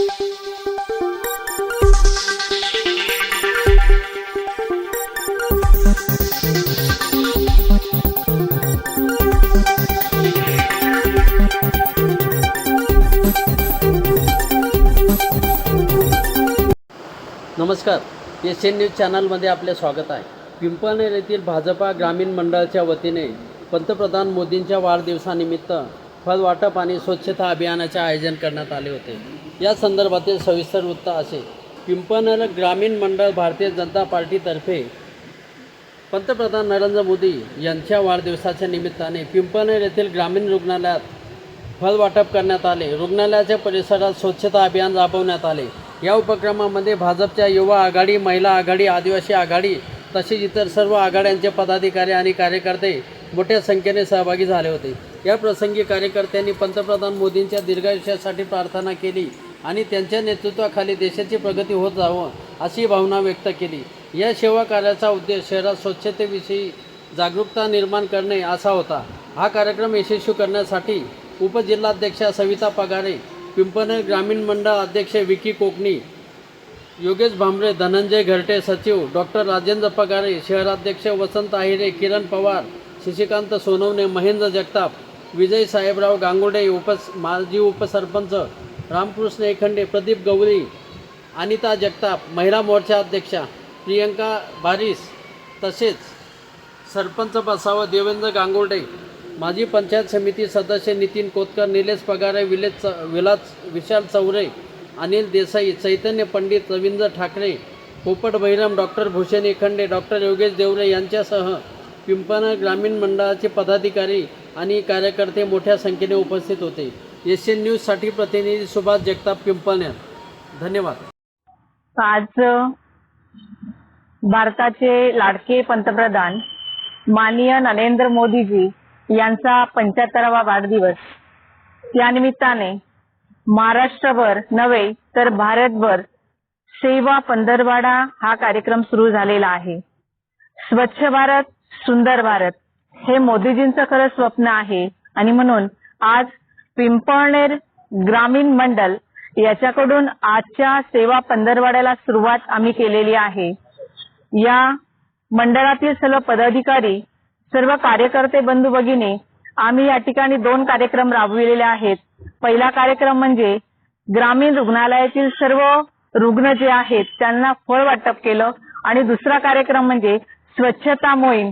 नमस्कार. S N news चॅनलमध्ये आपले स्वागत आहे. पिंपळनेर येथील भाजपा ग्रामीण मंडळाच्या वतीने पंतप्रधान मोदींच्या वाढदिवसानिमित्त फळ वाटप आणि स्वच्छता अभियानाचे आयोजन करण्यात आले होते. या संदर्भातील सविस्तर वृत्त असे. पिंपनल ग्रामीण मंडळ भारतीय जनता पार्टीतर्फे पंतप्रधान नरेंद्र मोदी यांच्या वाढदिवसाच्या निमित्ताने पिंपनेर येथील ग्रामीण रुग्णालयात फळ वाटप करण्यात आले. रुग्णालयाच्या परिसरात स्वच्छता अभियान राबवण्यात आले. या उपक्रमामध्ये भाजपच्या युवा आघाडी महिला आघाडी आदिवासी आघाडी तसेच इतर सर्व आघाड्यांचे पदाधिकारी आणि कार्यकर्ते मोठ्या संख्येने सहभागी झाले होते. या प्रसंगी कार्यकर्त्यांनी पंतप्रधान मोदींच्या दीर्घायुष्यासाठी प्रार्थना केली आणि त्यांच्या नेतृत्वाखाली देशाची प्रगती होत जावं अशी भावना व्यक्त केली. या सेवा कार्याचा उद्देश शहरात स्वच्छतेविषयी जागरूकता निर्माण करणे असा होता. हा कार्यक्रम यशस्वी करण्यासाठी उपजिल्हाध्यक्षा सविता पगारे पिंपळनेर ग्रामीण मंडळ अध्यक्ष विकी कोकणी योगेश भांबरे धनंजय घरटे सचिव डॉक्टर राजेंद्र पगारे शहराध्यक्ष वसंत आहिरे किरण पवार शशिकांत सोनवणे महेंद्र जगताप विजय साहेबराव गांगुडे उपस माजी उपसरपंच रामकृष्ण एखंडे प्रदीप गवळी अनिता जगताप महिला मोर्चा अध्यक्षा प्रियंका बारिस तसेच सरपंच बसावं देवेंद्र गांगुर्डे माजी पंचायत समिती सदस्य नितीन कोतकर निलेश पगारे विलेज च विलास विशाल चौरे अनिल देसाई चैतन्य पंडित रवींद्र ठाकरे पोपट बहिराम डॉक्टर भूषण एखंडे डॉक्टर योगेश देवरे यांच्यासह पिंपळनेर ग्रामीण मंडळाचे पदाधिकारी आणि कार्यकर्ते मोठ्या संख्येने उपस्थित होते. एस एन न्यूजसाठी प्रतिनिधी सुभाष जगताप पिंपळनेर. धन्यवाद. आज भारताचे लाडके पंतप्रधान माननीय नरेंद्र मोदीजी यांचा पंच्याहत्तरावा वाढदिवस. या निमित्ताने महाराष्ट्रभर नव्हे तर भारतभर सेवा पंधरवाडा हा कार्यक्रम सुरू झालेला आहे. स्वच्छ भारत सुंदर भारत. हे मोदीजींचं खरं स्वप्न आहे. आणि म्हणून आज पिंपळनेर ग्रामीण मंडल याच्याकडून आजच्या सेवा पंधरवाड्याला सुरुवात आम्ही केलेली आहे. या मंडळातील सर्व पदाधिकारी सर्व कार्यकर्ते बंधू भगिनी आम्ही या ठिकाणी दोन कार्यक्रम राबविलेले आहेत. पहिला कार्यक्रम म्हणजे ग्रामीण रुग्णालयातील सर्व रुग्ण जे आहेत त्यांना फळ वाटप केलं आणि दुसरा कार्यक्रम म्हणजे स्वच्छता मोहीम.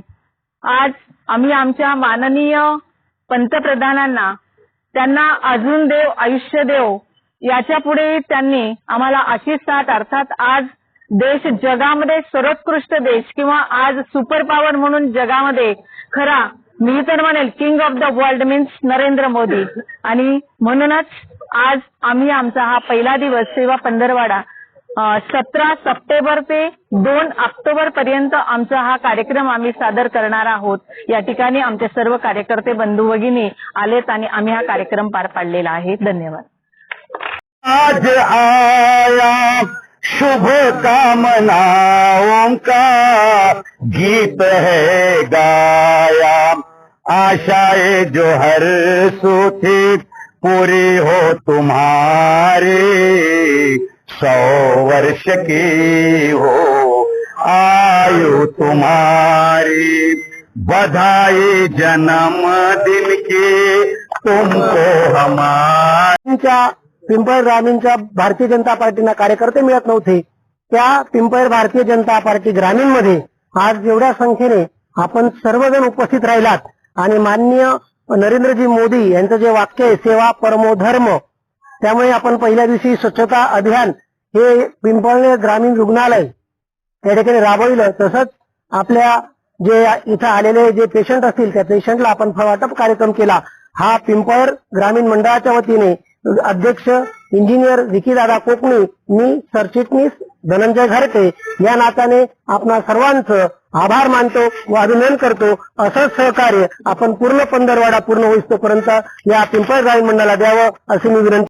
आज आम्ही आमच्या माननीय पंतप्रधानांना त्यांना अजून देव आयुष्य देव याच्यापुढे त्यांनी आम्हाला अशी साथ अर्थात आज देश जगामध्ये सर्वोत्कृष्ट देश किंवा आज सुपर पॉवर म्हणून जगामध्ये खरा मी तर म्हणेल king of the world means Narendra Modi. आणि म्हणूनच आज आम्ही आमचा हा पहिला दिवस सेवा पंधरवाडा सतरा सप्टेंबर ते दोन ऑक्टोबर पर्यंत आमचा हा कार्यक्रम आम्ही सादर करणार आहोत. या ठिकाणी आमचे सर्व कार्यकर्ते बंधू भगिनी आलेत आणि आम्ही हा कार्यक्रम पार पाडलेला आहे. धन्यवाद. आज आया शुभ कामनाओं का गीत है गाया। आशाएं जो हर सूथी पूरी हो तुम्हारी। सौ वर्ष की हो आयु तुम्हारी बधाई जन्म दिन की तुमको हमारा। पिंपळ ग्रामीणच्या भारतीय जनता पार्टीना कार्यकर्ते मिळत नव्हते. त्या पिंपळ भारतीय जनता पार्टी ग्रामीणमध्ये आज एवढ्या संख्येने आपण सर्वजण उपस्थित राहिलात आणि माननीय नरेंद्रजी मोदी यांचं जे वाक्य आहे सेवा परमो धर्म त्यामुळे आपण पहिल्या दिवशी स्वच्छता अभियान हे पिंपळणे ग्रामीण रुग्णालय त्या ठिकाणी राबविलं. तसंच आपल्या जे इथं आलेले जे पेशंट असतील त्या पेशंटला आपण फळवाटप कार्यक्रम केला. हा पिंपळ ग्रामीण मंडळाच्या वतीने अध्यक्ष इंजिनियर विकीदादा कोकणी मी सरचिटणीस धनंजय घरटे या नात्याने आपणा सर्वांचं आभार मानतो व अभिनंदन करतो. असंच सहकार्य आपण पूर्ण पंधरवाडा पूर्ण होईस्तोपर्यंत या पिंपळ ग्रामीण मंडळाला द्यावं अशी मी विनंती